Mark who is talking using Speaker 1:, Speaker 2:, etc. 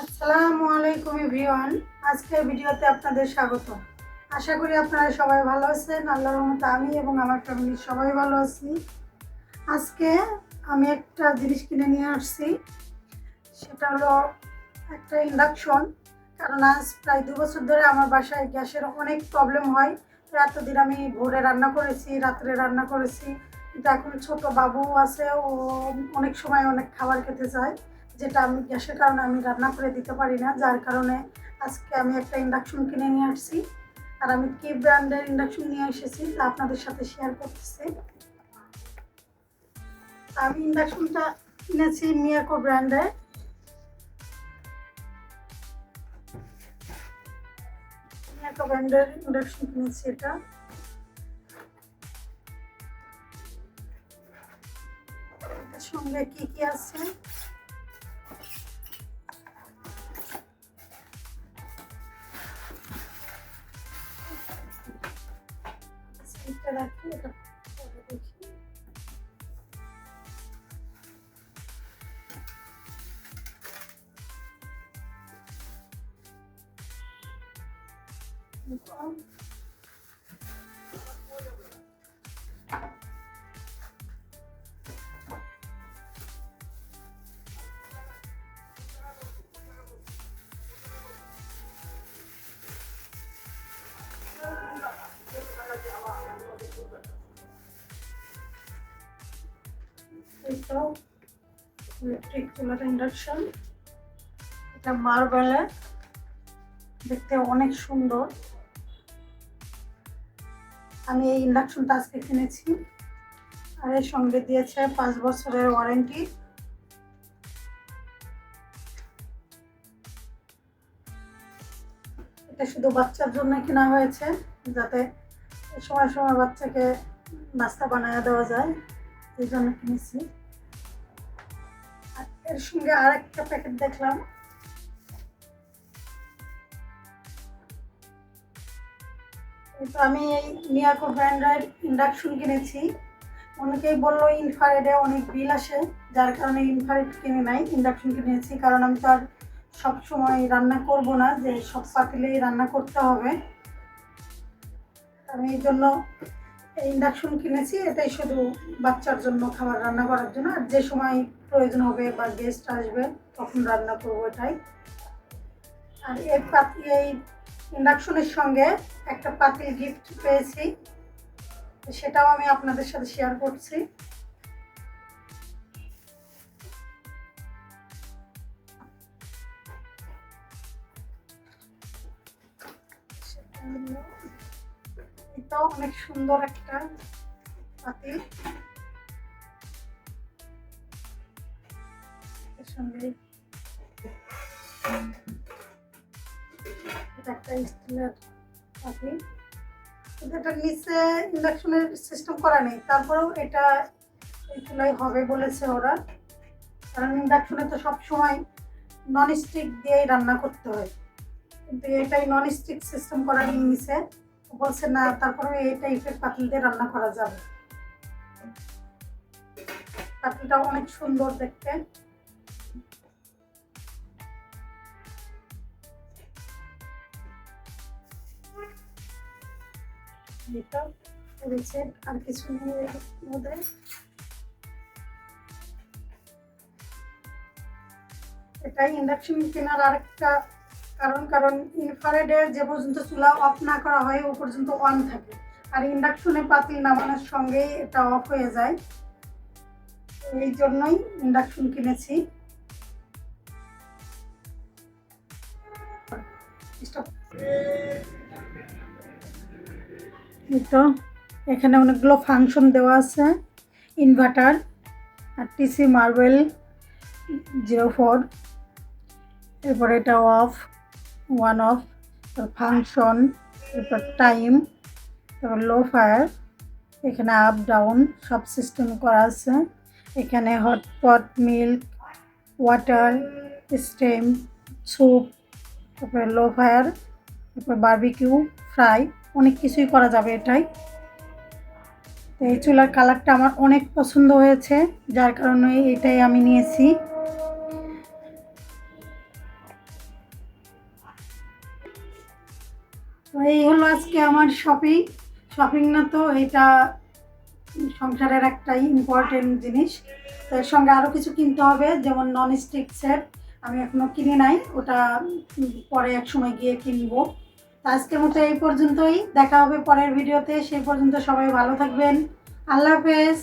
Speaker 1: আসসালামু আলাইকুম এভরিওয়ান। আজকের ভিডিওতে আপনাদের স্বাগত। আশা করি আপনারা সবাই ভালো আছেন। আল্লাহর রহমতে আমি এবং আমার ফ্যামিলির সবাই ভালো আছি। আজকে আমি একটা জিনিস কিনে নিয়ে আসছি। সেটা হলো একটা ইন্ডাকশন কারণ আজ প্রায় দু বছর ধরে আমার বাসায় গ্যাসের অনেক প্রবলেম হয়। এতদিন আমি ভোরে রান্না করেছি, রাত্রে রান্না করেছি। কিন্তু এখন ছোট বাবু আছে, ও অনেক সময় অনেক খাবার খেতে চায়। যেটা আমি গ্যাসের কারণে আমি রান্না করে দিতে পারি না, যার কারণে আজকে আমি একটা ইন্ডাকশন কিনে নিয়ে আসছি। আর আমি কি ব্র্যান্ডের ইন্ডাকশন নিয়ে এসেছি তা আপনাদের সাথে শেয়ার করতেছি। আমি ইন্ডাকশনটা কিনেছি মিয়াকো ব্র্যান্ডের মিয়াকো ব্র্যান্ডের ইন্ডাকশন কিনেছি এটা। সঙ্গে কি কি আছে? রাখি এটা দেখি কম এটাও ইলেকট্রিক চুলার ইন্ডাকশন এটা মার্বেলের দেখতে অনেক সুন্দর। আমি এই ইন্ডাকশনটা আজকে কিনেছি। আর এর সঙ্গে দিয়েছে পাঁচ বছরের ওয়ারেন্টি এটা শুধু বাচ্চার জন্য কেনা হয়েছে, যাতে সময় সময় বাচ্চাকে নাস্তা বানিয়ে দেওয়া যায়। এই জন্য কিনেছি। এর সঙ্গে আর একটা প্যাকেট দেখলাম। তো আমি এই মিয়াকো ব্র্যান্ডের ইন্ডাকশন কিনেছি। অনেকেই বলল ইনফারেডে অনেক বিল আসে, যার কারণে ইনফারেড কিনে নাই ইন্ডাকশন কিনেছি, কারণ আমি তো আর সবসময় রান্না করব না, যে সব পাতিলেই রান্না করতে হবে। আমি এই জন্য ইন্ডাকশন কিনেছি, এটাই শুধু বাচ্চার জন্য খাবার রান্না করার জন্য। আর যে সময় প্রয়োজন হবে বা গেস্ট আসবে, তখন রান্না করব এটাই। আর এই পাতি, এই ইন্ডাকশনের সঙ্গে একটা পাতিল গিফট পেয়েছি, সেটাও আমি আপনাদের সাথে শেয়ার করছি। এটাও অনেক সুন্দর একটা পাতিল। একটা স্টিলের পাতিল। এটার নিচে ইন্ডাকশনের সিস্টেম করা নেই। তারপরেও এটা হবে বলেছে ওরা। কারণ ইন্ডাকশনে তো সব সময় নন স্টিক দিয়েই রান্না করতে হয়। কিন্তু এটাই নন স্টিক সিস্টেম করা নিচে। বলছে, না, তারপরে এই টাইপের পাতিল দিয়ে রান্না করা যাবে। পাতিলটা অনেক সুন্দর দেখতে। এটা আর কিছু মধ্যে। এটাই ইন্ডাকশন কেনার আরেকটা কারণ কারণ ইনফ্রারেডে যে পর্যন্ত চুলা অফ না করা হয়, ও পর্যন্ত অন থাকে। আর ইন্ডাকশনে পাতিল নামানোর সঙ্গেই এটা অফ হয়ে যায়। এই জন্যই ইন্ডাকশন কিনেছি। তো, এখানে অনেকগুলো ফাংশন দেওয়া আছে। ইনভার্টার আর টিসি মার্বেল জিরো ফোর এরপরে এটা অফ ওয়ান অফ ফাংশন এরপর টাইম তারপর লো ফায়ার এখানে আপ ডাউন সব সিস্টেম করা আছে। এখানে hotpot milk water steam soup তারপরে লো ফায়ার তারপর বার্বিকিউ ফ্রাই অনেক কিছুই করা যাবে এটাই। তো এই চুলার কালারটা আমার অনেক পছন্দ হয়েছে, যার কারণে এটাই আমি নিয়েছি। এই হলো আজকে আমার শপিং শপিং না তো, এটা সংসারের একটা ইম্পর্টেন্ট জিনিস। তো এর সঙ্গে আরও কিছু কিনতে হবে, যেমন নন স্টিক সেট আমি এখনও কিনে নাই, ওটা পরে এক সময় গিয়ে কিনবো। আজকের মতো এই পর্যন্তই, দেখা হবে পরের ভিডিওতে সেই পর্যন্ত সবাই ভালো থাকবেন। আল্লাহ হাফেজ।